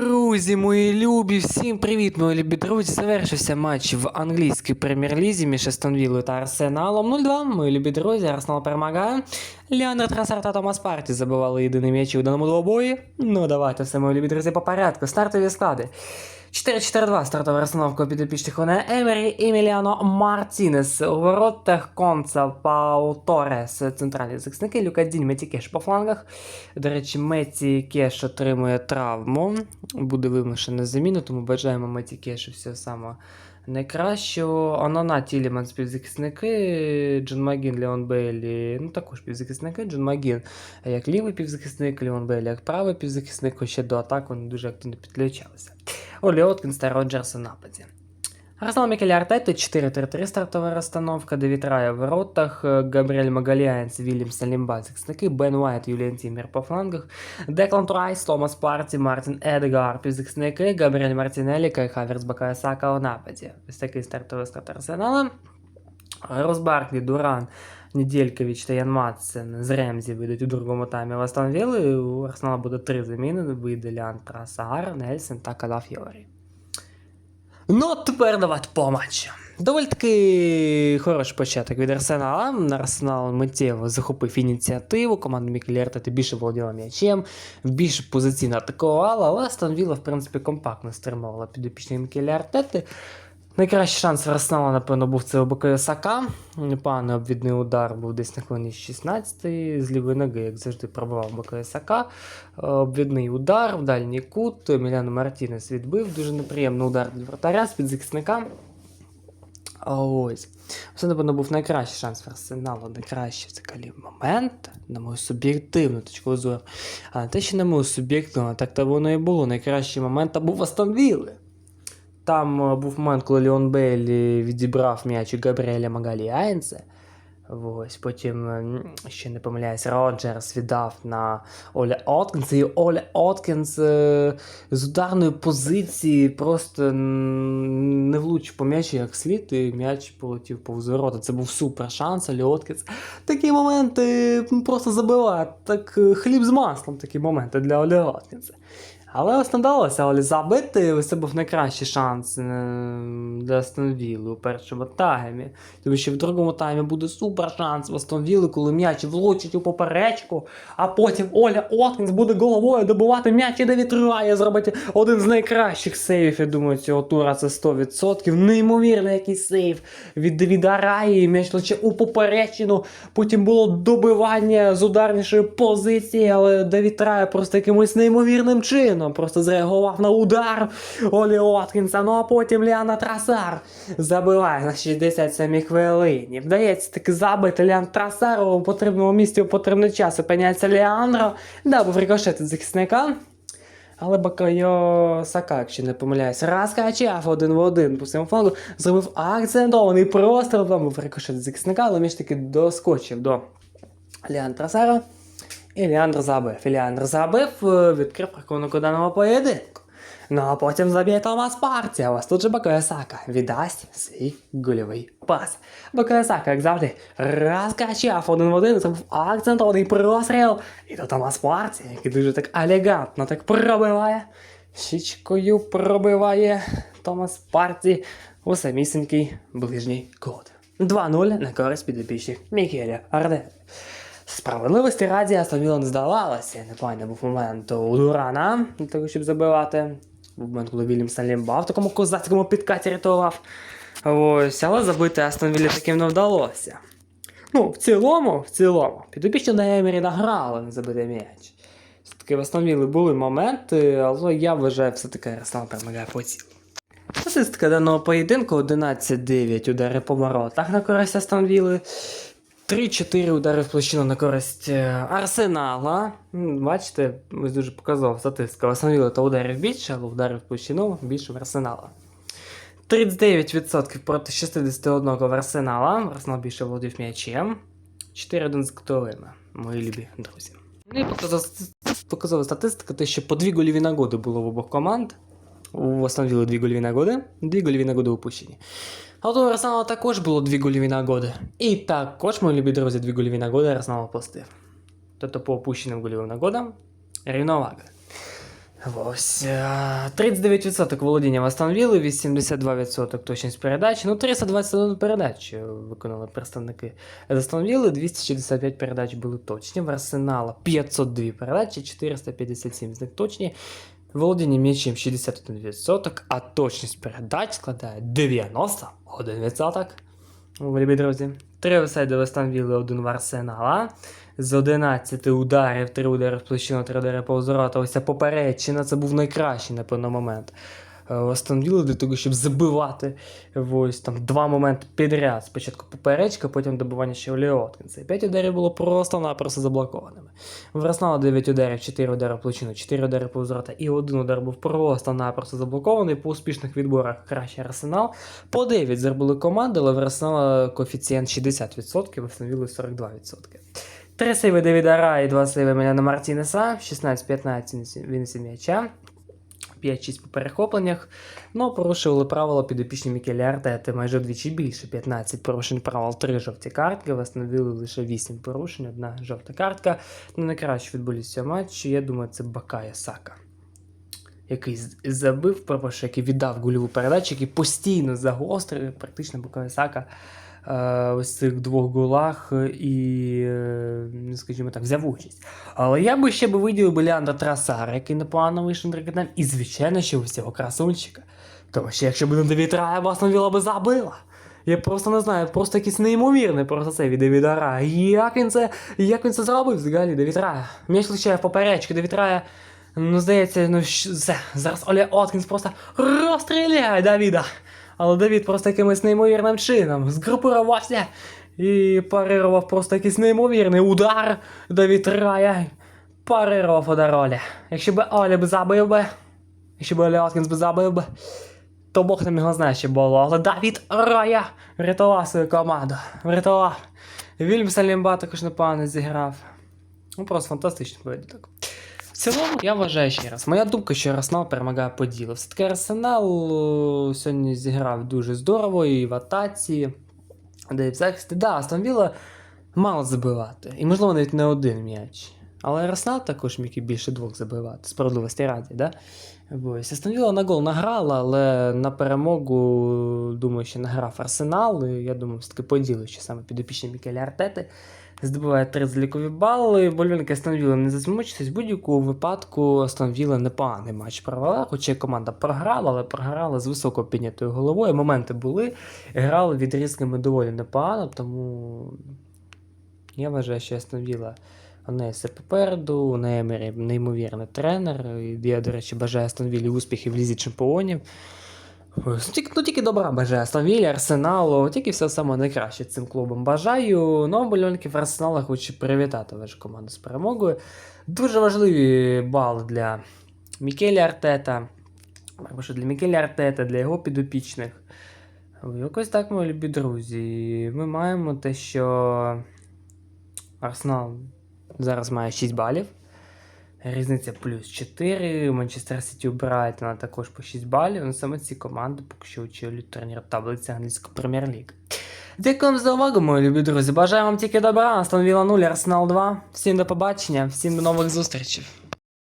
Друзі, мої любі, всім привіт, мої любі друзі. Завершився матч в англійській прем'єр-лізі між Естонвілою та Арсеналом 0-2. Мої любі друзі, Арсенал перемагає. Леандр Трасар та Томас Парті забивали єдиний м'яч у даному двобої. Ну давайте все, мої любі друзі, по порядку. Стартові склади. 4-4-2 стартова розстановка підопічних Оне Емері, Еміліано Мартінес. У воротах, Конца, Пау Торес, центральні захисники, Люка Дінь, Меті Кеш по флангах. До речі, Меті Кеш отримує травму, буде вимушена заміна, тому бажаємо Меті Кешу всього самого найкращого. Анана Тіліман співзахисники, Джон Магін, Леон Бейлі, ну також півзахисники, Джон Магін як лівий півзахисник, Леон Бейлі як правий півзахисник, хоча до атак вони дуже активно підключалися. Олі Откінс та Роджерс у нападі. Арсенал Мікель Артета 4-3-3 стартова розстановка, Девід Рая в воротах, Габріель Магаліанс, Вільям Салімба, захисники, Бен Уайт, Юліан Тіммер по флангах, Деклан Трайс, Томас Парті, Мартін Едгар, півзахисники, Габріель Мартінелі, Кай Хаверс, Бакая Сака у нападі. Ось такий стартовий склад Арсенала. Рос Барклі, Дуран, Неделькович та Ян Матсен з Ремзі вийдуть у другому таймі в Астон Вілли. У Арсенала буде три заміни, вийде Лян Трасар, Нельсен та Калафьорі. Ну, тепер давайте по матчу. Доволі таки хороший початок від Арсенала. Арсенал миттєво захопив ініціативу. Команда Мікелєрта більше володіла м'ячем, більше позиційно атакувала, але Астон в принципі, компактно стримувала підопічні Мікелі Артети. Найкращий шанс Арсенала, напевно, був це у Сака. Непоганий обвідний удар був десь на хвилині 16 з лівої ноги, як завжди, пробував Бакая Сака. Е, Обвідний удар в дальній кут. Міляно Мартінес відбив. Дуже неприємний удар від вратаря з підзахисника. А Ось. Це, напевно, був найкращий шанс Арсеналу, найкращий взагалі момент, на мою суб'єктивну точку зору. А те, що на мою суб'єктивну, так то воно і було. Найкращий момент а був Вілли. Там е, був момент, коли Леон Бейлі відібрав м'яч у Габріеля Магаліаєнце. Ось, потім, ще не помиляюсь, Роджерс віддав на Оля Откінса, і Оля Откінс е, з ударної позиції просто не влучив по м'ячі як слід, і м'яч полетів повз ворота. Це був супер шанс, Оля Откінс. Такі моменти просто забиває. Так е, хліб з маслом такі моменти для Оля Откінса. Але ось не вдалося Олі забити. Це був найкращий шанс е, для Астонвілли у першому таймі. Тому що в другому таймі буде супер шанс в Астонвілли, коли м'яч влучить у поперечку, а потім Оля Откінс буде головою добивати м'яч і не відриває, зробити один з найкращих сейвів, я думаю, цього тура це 100%. Неймовірний якийсь сейв від Девіда Раї. М'яч лише у поперечину. Потім було добивання з ударнішої позиції, але Девід Рая просто якимось неймовірним чином просто зреагував на удар Олі Откінса. Ну а потім Ліана Трасар забиває на 67-й хвилині. Вдається таки забити Ліан Трасар у потрібному місці у потрібний час. Опиняється Ліандро. Да, був рикошет захисника. Але Бакайо Сака, якщо не помиляюсь, розкачав один в один по своєму флангу, зробив акцентований простріл, там був рикошет захисника, але між таки доскочив до Ліан Трасара. І забив. І забив, е, відкрив рахунок у даному поєдинку. Ну а потім заб'є Томас Парті, а ось тут же Бакоя Сака віддасть свій гольовий пас. Бакоя Сака, як завжди, розкачав один в один, зробив акцентований простріл. І то Томас Парті, який дуже так елегантно так пробиває. Щічкою пробиває Томас Парті у самісінький ближній кут. 2-0 на користь підопічних Мікеля Ардет. Справедливості раді Астон не здавалося. Непоганий був момент у Дурана для того, щоб забивати. Був момент, коли Вільям Салімба в такому козацькому підкаті рятував. Ось, але забити Астон таким не вдалося. Ну, в цілому, в цілому, підопічні на Емері награли на забити м'яч. Все-таки в Астон були моменти, але я вважаю, все-таки Арсенал перемагає по цілу. Статистика даного поєдинку 11-9 удари по воротах на користь Астон Вілли. 3-4 удари в площину на користь е, Арсенала. Бачите, ось дуже показав статистика. Встановили та ударів більше, але ударів в площину більше в Арсенала. 39% проти 61 в Арсенала. Арсенал більше володів м'ячем. 4-1 з кутовими, мої любі друзі. Ну і показала, статистика, те, що по дві гольові нагоди було в обох команд. Астон дві гольові нагоди, дві гольові нагоди упущені. А от у Арсенала також було дві гольові нагоди. І також, мої любі друзі, дві гольові нагоди Арсенал опустив. Тобто по опущеним гольовим нагодам рівновага. Ось. е, 39% володіння в Астон Вілли, 82% точність передач. Ну, 321 передач е, виконали представники з Астон Вілли, 265 передач були точні. В Арсенала 502 передачі, 457 з них точні. Володіння м'ячем 61%, а точність передач складає 91%. Любі друзі. Три офсайди в Естанвілі, Вілли, один в Арсенала. З 11 ударів, 3 удари в площину, 3 удари по ворота. Ось попередчина, це був найкращий, напевно, момент. Е, Астон Вілли для того, щоб забивати ось там два моменти підряд. Спочатку поперечка, потім добивання ще Олі Откінса. І 5 ударів було просто-напросто заблокованими. В Арсенала 9 ударів, 4 удари в площину, 4 удари по ворота і один удар був просто-напросто заблокований. По успішних відборах краще Арсенал. По 9 зробили команди, але в Арсенала коефіцієнт 60%, в Астон Вілли 42%. Три сейви Девіда Ра і два сейви Меляна Мартінеса, 16-15 винесі м'яча. 5-6 по перехопленнях. Ну, порушували правила підопічні Мікелі Артети майже вдвічі більше. 15 порушень правил, 3 жовті картки. Встановили лише 8 порушень, одна жовта картка. Ну, найкращий футболіст цього матчу, я думаю, це Бакая Сака. Який забив, перепрошую, який віддав гольову передачу, який постійно загострив, практично Бакая Сака ось цих двох голах і, е, ну, скажімо так, взяв участь. Але я би ще би виділив би Леандра Трасара, який непогано вийшов на рекеталь, і, звичайно, ще ось красунчика. Тому що якщо б не Девід Рая, Бастон Вілла би забила. Я просто не знаю, просто якийсь неймовірний просто це від Девіда Рая. Як він це, як він це зробив взагалі, Девід Рая? М'яч влучає в поперечку, Девід ну здається, ну все, зараз Оля Откінс просто розстріляє Давіда. Але Давід просто якимось неймовірним чином згрупувався і парирував просто якийсь неймовірний удар Давід Рая. Парирував удар Олі. Якщо б Оля б забив би, якщо б Оля Откінс б забив би, то Бог там його знає, що було. Але Давід Рая врятував свою команду. Врятував. Вільям Салімба також непогано зіграв. Ну, просто фантастичний поєдинок. Цілому, я вважаю ще раз. Моя думка, що Арсенал перемагає по ділу. Все-таки Арсенал сьогодні зіграв дуже здорово і в атаці, де і в захисті. Да, Астон Вілла мало забивати. І, можливо, навіть не один м'яч. Але Арсенал також міг і більше двох забивати. Справедливості раді, да? Ось. Астон Вілла на гол награла, але на перемогу, думаю, що награв Арсенал. І я думаю, все-таки поділив, що саме підопічні Мікелі Артети здобуває три залікові бали. Болівники Астон не засмучитись. В будь-якому випадку Астон непоганий матч провела, хоча команда програла, але програла з високо піднятою головою. Моменти були, грали відрізками доволі непогано, тому я вважаю, що Астон Вілла у все попереду, у неї неймовірний тренер. Я, до речі, бажаю Астон Віллі успіхів в Лізі Чемпіонів. Ну, тільки, ну, тільки добра бажаю Астон Арсеналу, тільки все саме найкраще цим клубом бажаю. Ну, а болівників Арсенала хочу привітати вашу команду з перемогою. Дуже важливі бали для Мікелі Артета. Що для Мікелі Артета, для його підопічних. Якось так, мої любі друзі. Ми маємо те, що Арсенал зараз має 6 балів. Різниця плюс 4. Манчестер Сіті у Брайтона також по 6 балів. Ну, саме ці команди поки що очолюють турнір таблиці англійської прем'єр-ліг. Дякую за увагу, мої любі друзі. Бажаю вам тільки добра. Астон Вілла 0, Арсенал 2. Всім до побачення, всім до нових зустрічей.